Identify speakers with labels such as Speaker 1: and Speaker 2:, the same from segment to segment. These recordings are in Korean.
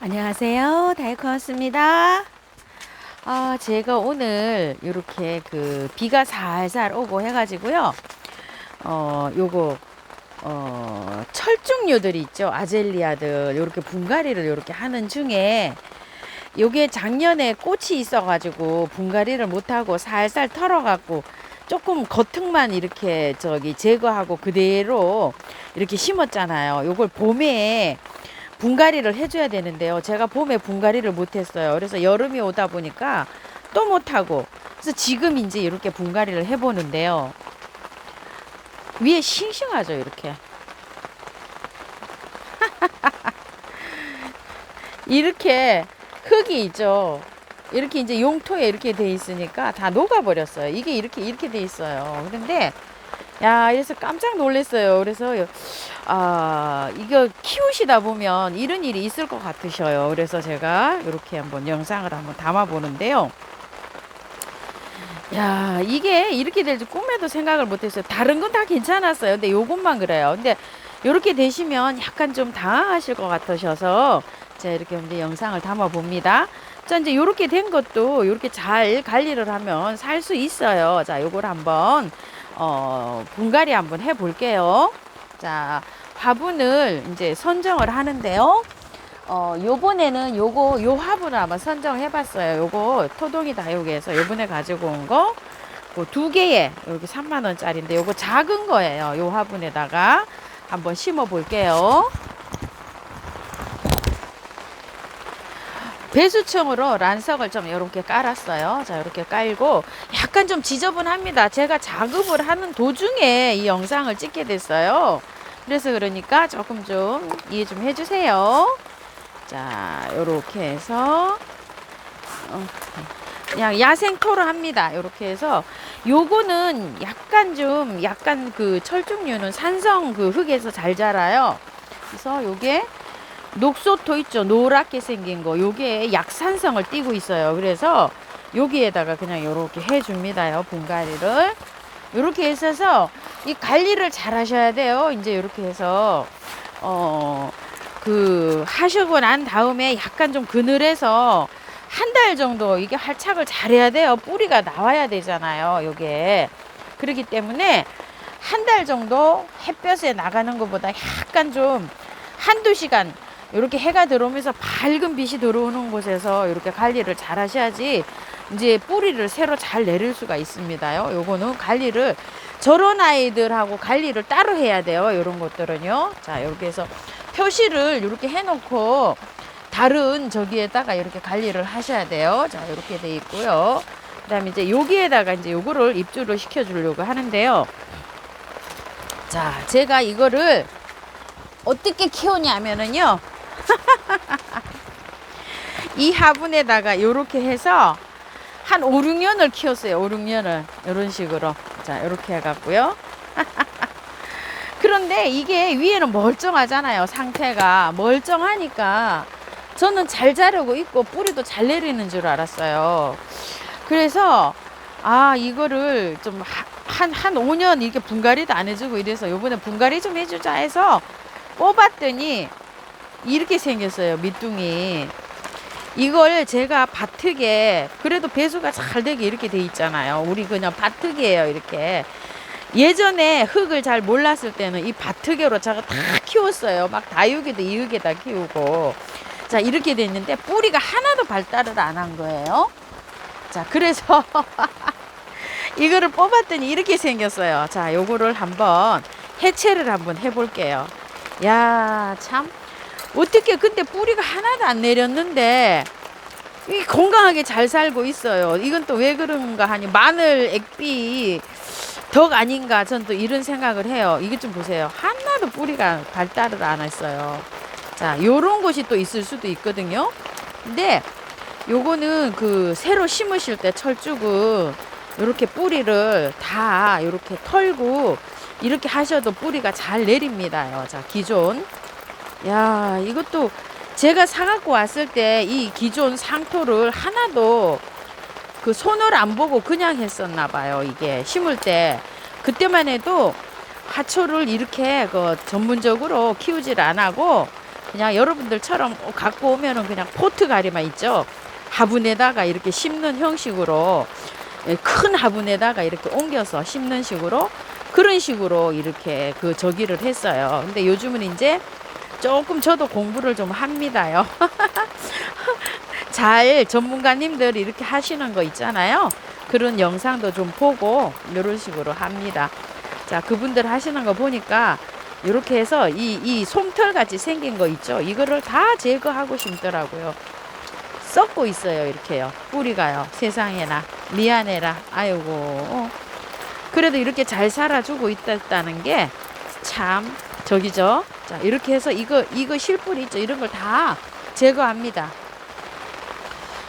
Speaker 1: 안녕하세요. 다이코였습니다. 아, 제가 오늘 이렇게 그 비가 살살 오고 해가지고요. 어, 요거, 어, 철쭉류들이 있죠. 아젤리아들. 요렇게 분갈이를 요렇게 하는 중에 요게 작년에 꽃이 있어가지고 분갈이를 못하고 살살 털어갖고 조금 겉흙만 이렇게 저기 제거하고 그대로 이렇게 심었잖아요. 요걸 봄에 분갈이를 해줘야 되는데요. 제가 봄에 분갈이를 못했어요. 그래서 여름이 오다 보니까 또 못하고 그래서 지금 이제 이렇게 분갈이를 해보는데요. 위에 싱싱하죠, 이렇게. 이렇게 흙이 있죠. 이렇게 이제 용토에 이렇게 돼 있으니까 다 녹아버렸어요. 이게 이렇게 이렇게 돼 있어요. 그런데 야, 그래서 깜짝 놀랐어요. 그래서 아, 이거 키우시다 보면 이런 일이 있을 것 같으셔요. 그래서 제가 이렇게 한번 영상을 한번 담아 보는데요. 야, 이게 이렇게 될지 꿈에도 생각을 못 했어요. 다른 건 다 괜찮았어요. 근데 요것만 그래요. 근데 이렇게 되시면 약간 좀 당황하실 것 같으셔서 제가 이렇게 이제 영상을 담아 봅니다. 자, 이제 요렇게 된 것도 요렇게 잘 관리를 하면 살 수 있어요. 자, 요걸 한번 어, 분갈이 한번 해 볼게요. 자, 화분을 이제 선정을 하는데요. 어, 요번에는 요거, 요 화분을 한번 선정해 봤어요. 요거 토동이 다육에서 요번에 가지고 온 거. 그두 개에 여기 3만 원짜리인데 요거 작은 거예요. 요 화분에다가 한번 심어 볼게요. 배수청으로 란석을 좀 이렇게 깔았어요. 자, 이렇게 깔고 약간 좀 지저분합니다. 제가 작업을 하는 도중에 이 영상을 찍게 됐어요. 그래서 그러니까 조금 좀 이해 좀 해주세요. 자, 요렇게 해서 어, 그냥 야생 토로 합니다. 요렇게 해서 요거는 약간 좀 약간 그 철쭉류는 산성 그 흙에서 잘 자라요. 그래서 요게 녹소토 있죠. 노랗게 생긴 거. 요게 약산성을 띠고 있어요. 그래서 여기에다가 그냥 요렇게 해줍니다요. 분갈이를. 요렇게 해서 이 관리를 잘 하셔야 돼요. 이제 요렇게 해서, 어, 그, 하시고 난 다음에 약간 좀 그늘에서 한 달 정도 이게 활착을 잘 해야 돼요. 뿌리가 나와야 되잖아요. 요게. 그렇기 때문에 한 달 정도 햇볕에 나가는 것보다 약간 좀 한두 시간 이렇게 해가 들어오면서 밝은 빛이 들어오는 곳에서 이렇게 관리를 잘 하셔야지 이제 뿌리를 새로 잘 내릴 수가 있습니다요. 요거는 관리를 저런 아이들하고 관리를 따로 해야 돼요. 이런 것들은요. 자, 이렇게 해서 표시를 이렇게 해놓고 다른 저기에다가 이렇게 관리를 하셔야 돼요. 자, 이렇게 돼 있고요. 그다음에 이제 여기에다가 이제 요거를 입주를 시켜 주려고 하는데요. 자, 제가 이거를 어떻게 키우냐면은요. 이 화분에다가 이렇게 해서 한 5, 6년을 키웠어요. 5, 6년을. 이런 식으로. 자, 이렇게 해갖고요. 그런데 이게 위에는 멀쩡하잖아요. 상태가. 멀쩡하니까 저는 잘 자르고 있고 뿌리도 잘 내리는 줄 알았어요. 그래서 아, 이거를 좀 한, 한 5년 이렇게 분갈이도 안 해주고 이래서 요번에 분갈이 좀 해주자 해서 뽑았더니 이렇게 생겼어요. 밑둥이. 이걸 제가 바트게 그래도 배수가 잘 되게 이렇게 돼 있잖아요. 우리 그냥 바트게예요. 이렇게. 예전에 흙을 잘 몰랐을 때는 이 바트게로 제가 다 키웠어요. 막 다육이도 이육에 다 키우고. 자, 이렇게 됐는데 뿌리가 하나도 발달을 안 한 거예요. 자, 그래서 이거를 뽑았더니 이렇게 생겼어요. 자, 요거를 한번 해체를 한번 해볼게요. 야, 참. 어떻게 근데 뿌리가 하나도 안 내렸는데 이 건강하게 잘 살고 있어요. 이건 또 왜 그런가 하니 마늘 액비 덕 아닌가 전 또 이런 생각을 해요. 이게 좀 보세요. 하나도 뿌리가 발달을 안 했어요. 자, 요런 곳이 또 있을 수도 있거든요. 근데 요거는 그 새로 심으실 때 철쭉은 이렇게 뿌리를 다 이렇게 털고 이렇게 하셔도 뿌리가 잘 내립니다요. 자, 기존 야, 이것도 제가 사갖고 왔을 때 이 기존 상토를 하나도 그 손을 안 보고 그냥 했었나 봐요. 이게 심을 때. 그때만 해도 하초를 이렇게 그 전문적으로 키우질 안 하고 그냥 여러분들처럼 갖고 오면은 그냥 포트 가리만 있죠. 화분에다가 이렇게 심는 형식으로 예, 큰 화분에다가 이렇게 옮겨서 심는 식으로 그런 식으로 이렇게 그 저기를 했어요. 근데 요즘은 이제 조금 저도 공부를 좀 합니다요. 잘 전문가님들 이렇게 하시는 거 있잖아요. 그런 영상도 좀 보고 이런 식으로 합니다. 자, 그분들 하시는 거 보니까 이렇게 해서 이, 이 솜털 같이 생긴 거 있죠. 이거를 다 제거하고 심더라고요. 썩고 있어요. 이렇게요. 뿌리가요. 세상에나. 미안해라. 아이고. 그래도 이렇게 잘 살아주고 있다는 게 참 저기죠. 자, 이렇게 해서 이거, 이거 실뿌리 있죠. 이런 걸 다 제거합니다.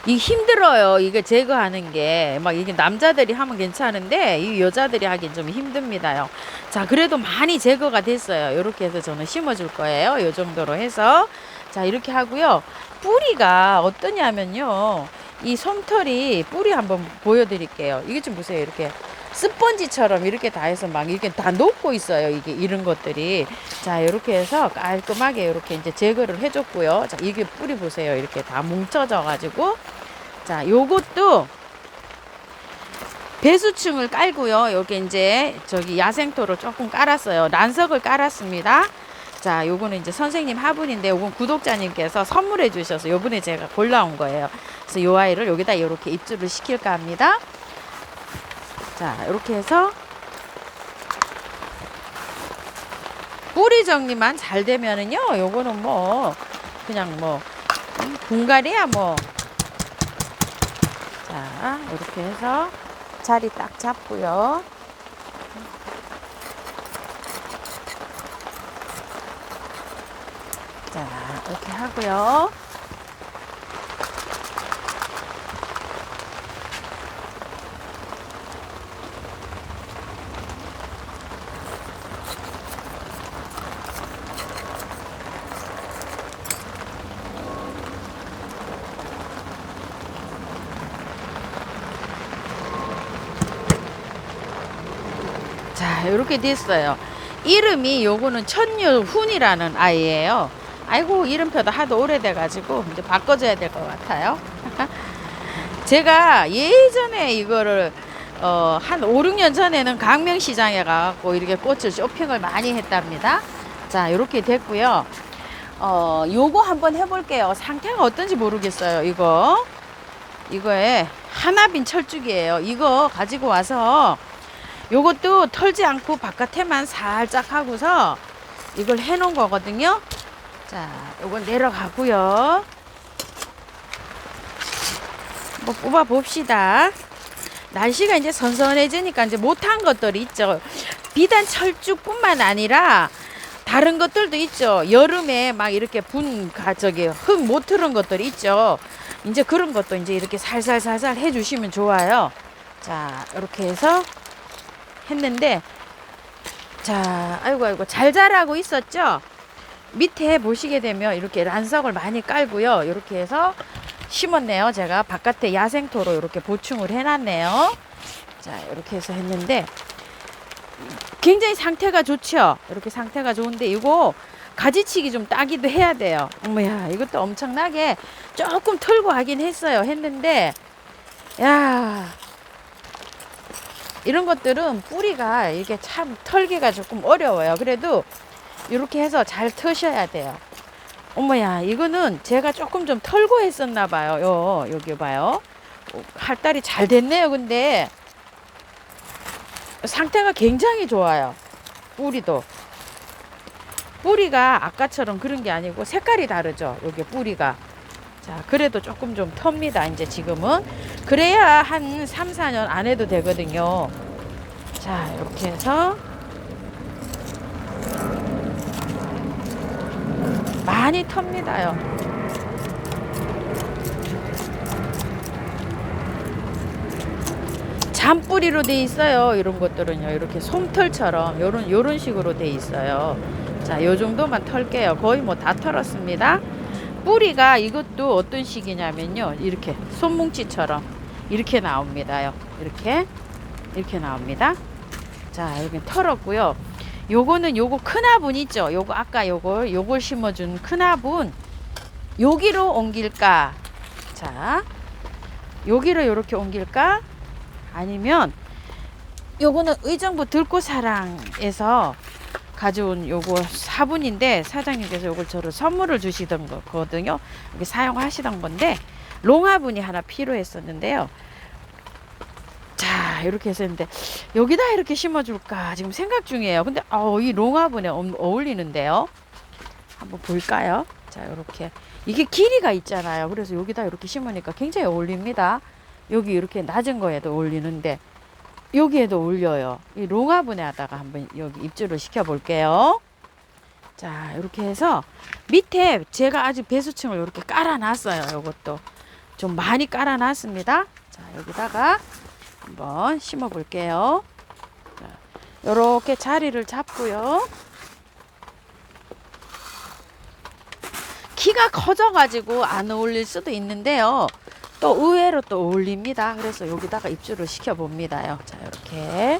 Speaker 1: 이 힘들어요. 이게 제거하는 게. 막 이게 남자들이 하면 괜찮은데, 이 여자들이 하긴 좀 힘듭니다요. 자, 그래도 많이 제거가 됐어요. 이렇게 해서 저는 심어줄 거예요. 요 정도로 해서. 자, 이렇게 하고요. 뿌리가 어떠냐면요. 이 솜털이 뿌리 한번 보여드릴게요. 이게 좀 보세요. 이렇게 스펀지처럼 이렇게 다 해서 막 이렇게 다 녹고 있어요. 이게 이런 것들이. 자, 이렇게 해서 깔끔하게 이렇게 이제 제거를 해줬고요. 자, 이게 뿌리 보세요. 이렇게 다 뭉쳐져 가지고. 자, 요것도 배수층을 깔고요. 여기 이제 저기 야생토를 조금 깔았어요. 난석을 깔았습니다. 자, 요거는 이제 선생님 화분인데 요건 구독자님께서 선물해 주셔서 요번에 제가 골라온 거예요. 그래서 요 아이를 여기다 이렇게 입주를 시킬까 합니다. 자, 이렇게 해서 뿌리 정리만 잘 되면은요, 요거는 뭐 그냥 뭐 음, 분갈이야 뭐. 자, 이렇게 해서 자리 딱 잡고요. 자, 이렇게 하고요. 자, 이렇게 됐어요. 이름이 요거는 천유훈이라는 아이예요. 아이고, 이름표도 하도 오래돼가지고 이제 바꿔줘야 될 것 같아요. 제가 예전에 이거를 어, 한 5, 6년 전에는 강명시장에 가갖고 이렇게 꽃을 쇼핑을 많이 했답니다. 자, 이렇게 됐고요. 어, 요거 한번 해볼게요. 상태가 어떤지 모르겠어요. 이거. 이거에 하나빈 철쭉이에요. 이거 가지고 와서 요것도 털지 않고 바깥에만 살짝 하고서 이걸 해 놓은 거거든요. 자, 요거 내려가고요. 뭐 뽑아 봅시다. 날씨가 이제 선선해지니까 이제 못한 것들이 있죠. 비단 철쭉뿐만 아니라 다른 것들도 있죠. 여름에 막 이렇게 분, 가, 저기, 흙 못 틀은 것들이 있죠. 이제 그런 것도 이제 이렇게 살살살살 해주시면 좋아요. 자, 이렇게 해서 했는데, 자, 아이고, 아이고, 잘 자라고 있었죠? 밑에 보시게 되면 이렇게 란석을 많이 깔고요. 이렇게 해서 심었네요. 제가 바깥에 야생토로 이렇게 보충을 해놨네요. 자, 이렇게 해서 했는데, 굉장히 상태가 좋죠? 이렇게 상태가 좋은데, 이거 가지치기 좀 따기도 해야 돼요. 어머야, 이것도 엄청나게 조금 털고 하긴 했어요. 했는데, 야 이런 것들은 뿌리가 이게 참 털기가 조금 어려워요. 그래도 이렇게 해서 잘 터셔야 돼요. 어머야, 이거는 제가 조금 좀 털고 했었나 봐요. 요, 여기 봐요. 어, 할달이 잘 됐네요. 근데 상태가 굉장히 좋아요. 뿌리도. 뿌리가 아까처럼 그런 게 아니고 색깔이 다르죠. 여기 뿌리가. 자, 그래도 조금 좀 텁니다. 이제 지금은. 그래야 한 3, 4년 안 해도 되거든요. 자, 이렇게 해서 많이 텁니다요. 잔뿌리로 돼 있어요. 이런 것들은요. 이렇게 솜털처럼 요런 요런 식으로 돼 있어요. 자, 요 정도만 털게요. 거의 뭐 다 털었습니다. 뿌리가 이것도 어떤 식이냐면요. 이렇게 손뭉치처럼 이렇게 나옵니다요. 이렇게 이렇게 나옵니다. 자, 여기 털었고요. 요거는 요거 큰 화분 있죠. 요거 아까 요걸 요걸 심어준 큰 화분 여기로 옮길까? 자, 여기로 요렇게 옮길까? 아니면 요거는 의정부 들꽃사랑에서 가져온 요거 화분인데 사장님께서 요걸 저를 선물을 주시던 거거든요. 이게 사용하시던 건데 롱화분이 하나 필요했었는데요. 자 이렇게 했는데 여기다 이렇게 심어줄까 지금 생각 중이에요. 근데 어, 이 롱화분에 어- 어울리는데요. 한번 볼까요? 자 이렇게 이게 길이가 있잖아요. 그래서 여기다 이렇게 심으니까 굉장히 어울립니다. 여기 이렇게 낮은 거에도 어울리는데 여기에도 올려요. 이 롱화분에다가 한번 여기 입주를 시켜 볼게요. 자, 이렇게 해서 밑에 제가 아직 배수층을 이렇게 깔아놨어요. 이것도 좀 많이 깔아놨습니다. 자, 여기다가 한번 심어 볼게요. 자, 이렇게 자리를 잡고요. 키가 커져가지고 안 어울릴 수도 있는데요. 또 의외로 또 어울립니다. 그래서 여기다가 입주를 시켜 봅니다요. 자, 이렇게.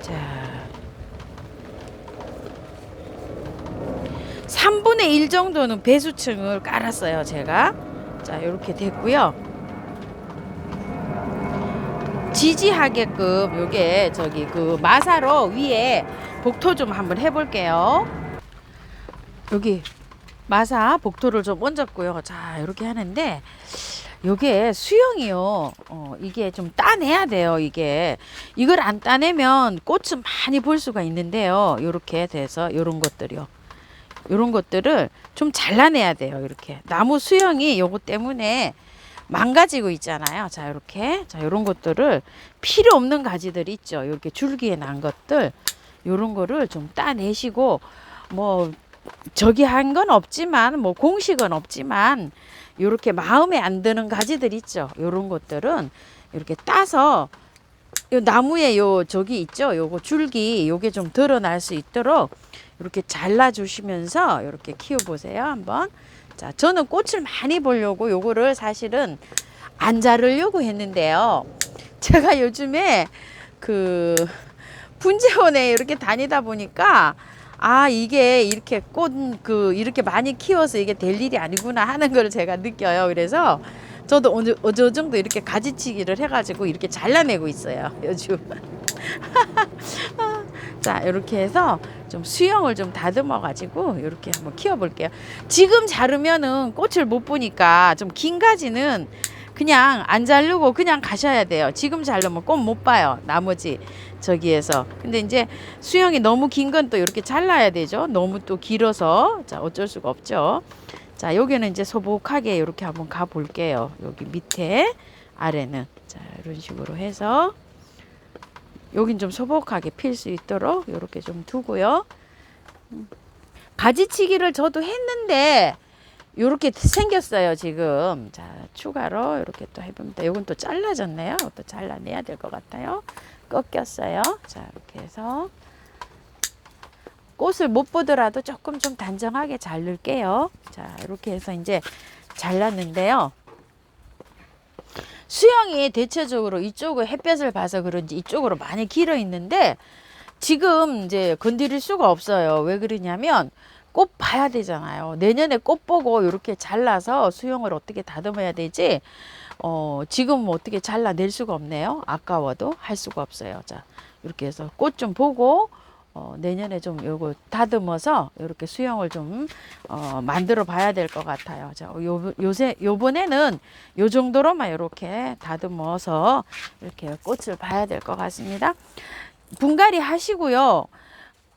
Speaker 1: 자. 3분의 1 정도는 배수층을 깔았어요, 제가. 자, 이렇게 됐고요. 지지하게끔 요게 저기 그 마사로 위에 복토 좀 한번 해볼게요. 여기 마사 복토를 좀 얹었고요. 자, 이렇게 하는데 요게 수영이요. 어, 이게 좀 따내야 돼요, 이게. 이걸 안 따내면 꽃은 많이 볼 수가 있는데요. 요렇게 돼서 요런 것들이요. 요런 것들을 좀 잘라내야 돼요. 이렇게. 나무 수영이 요거 때문에 망가지고 있잖아요. 자, 이렇게. 자, 요런 것들을 필요 없는 가지들 있죠. 이렇게 줄기에 난 것들. 요런 거를 좀 따내시고 뭐 저기 한 건 없지만 뭐 공식은 없지만 요렇게 마음에 안 드는 가지들 있죠. 요런 것들은 이렇게 따서 요 나무에 요 저기 있죠. 요거 줄기 요게 좀 드러날 수 있도록 이렇게 잘라 주시면서 이렇게 키워 보세요. 한번. 자, 저는 꽃을 많이 보려고 요거를 사실은 안 자르려고 했는데요. 제가 요즘에 그 분재원에 이렇게 다니다 보니까 아 이게 이렇게 꽃 그 이렇게 많이 키워서 이게 될 일이 아니구나 하는 걸 제가 느껴요. 그래서 저도 어느 어느 정도 이렇게 가지치기를 해가지고 이렇게 잘라내고 있어요. 요즘. 자 이렇게 해서 좀 수영을 좀 다듬어 가지고 이렇게 한번 키워 볼게요. 지금 자르면은 꽃을 못 보니까 좀 긴 가지는 그냥 안 자르고 그냥 가셔야 돼요. 지금 자르면 꽃 못 봐요. 나머지 저기에서. 근데 이제 수영이 너무 긴 건 또 이렇게 잘라야 되죠. 너무 또 길어서 자 어쩔 수가 없죠. 자 여기는 이제 소복하게 이렇게 한번 가 볼게요. 여기 밑에 아래는 자 이런 식으로 해서 여긴 좀 소복하게 필 수 있도록 이렇게 좀 두고요. 음. 가지치기를 저도 했는데 이렇게 생겼어요 지금. 자 추가로 이렇게 또 해봅니다. 이건 또 잘라졌네요. 또 잘라내야 될 것 같아요. 꺾였어요. 자 이렇게 해서 꽃을 못 보더라도 조금 좀 단정하게 자를게요. 자 이렇게 해서 이제 잘랐는데요. 수영이 대체적으로 이쪽을 햇볕을 봐서 그런지 이쪽으로 많이 길어 있는데 지금 이제 건드릴 수가 없어요. 왜 그러냐면 꽃 봐야 되잖아요. 내년에 꽃 보고 이렇게 잘라서 수영을 어떻게 다듬어야 되지? 어, 지금 뭐 어떻게 잘라낼 수가 없네요. 아까워도 할 수가 없어요. 자, 이렇게 해서 꽃 좀 보고 어, 내년에 좀 요거 다듬어서 이렇게 수영을 좀 어, 만들어 봐야 될 것 같아요. 자, 요, 요새 요번에는 요 정도로만 이렇게 다듬어서 이렇게 꽃을 봐야 될 것 같습니다. 분갈이 하시고요.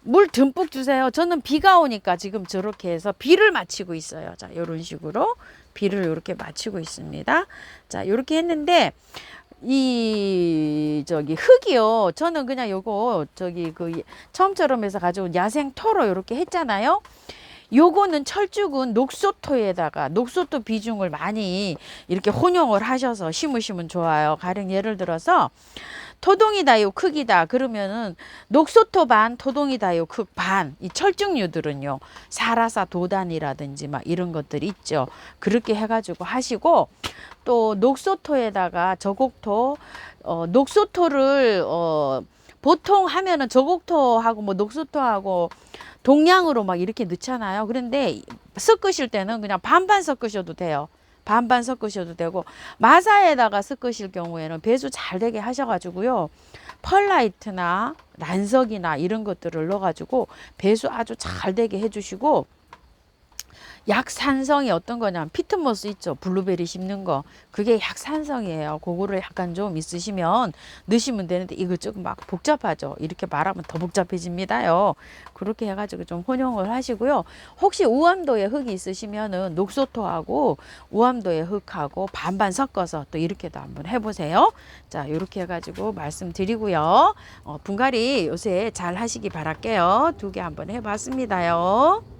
Speaker 1: 물 듬뿍 주세요. 저는 비가 오니까 지금 저렇게 해서 비를 맞추고 있어요. 자, 이런 식으로 비를 이렇게 맞추고 있습니다. 자, 이렇게 했는데 이 저기 흙이요. 저는 그냥 요거 저기 그 처음처럼 해서 가져온 야생 토로 이렇게 했잖아요. 요거는 철쭉은 녹소토에다가 녹소토 비중을 많이 이렇게 혼용을 하셔서 심으시면 좋아요. 가령 예를 들어서 토동이다 요 크기다. 그러면은 녹소토 반 토동이다요 크반. 이 철쭉류들은요 사라사 도단이라든지 막 이런 것들 있죠. 그렇게 해가지고 하시고 또 녹소토에다가 저곡토 어 녹소토를 어 보통 하면은 저곡토하고 뭐 녹수토하고 동량으로 막 이렇게 넣잖아요. 그런데 섞으실 때는 그냥 반반 섞으셔도 돼요. 반반 섞으셔도 되고 마사에다가 섞으실 경우에는 배수 잘 되게 하셔가지고요. 펄라이트나 란석이나 이런 것들을 넣어가지고 배수 아주 잘 되게 해주시고 약산성이 어떤 거냐면 피트모스 있죠. 블루베리 심는 거. 그게 약산성이에요. 그거를 약간 좀 있으시면 넣으시면 되는데 이거 조금 막 복잡하죠. 이렇게 말하면 더 복잡해집니다요. 그렇게 해가지고 좀 혼용을 하시고요. 혹시 우암도에 흙이 있으시면은 녹소토하고 우암도에 흙하고 반반 섞어서 또 이렇게도 한번 해보세요. 자 이렇게 해가지고 말씀드리고요. 어, 분갈이 요새 잘 하시기 바랄게요. 두 개 한번 해봤습니다요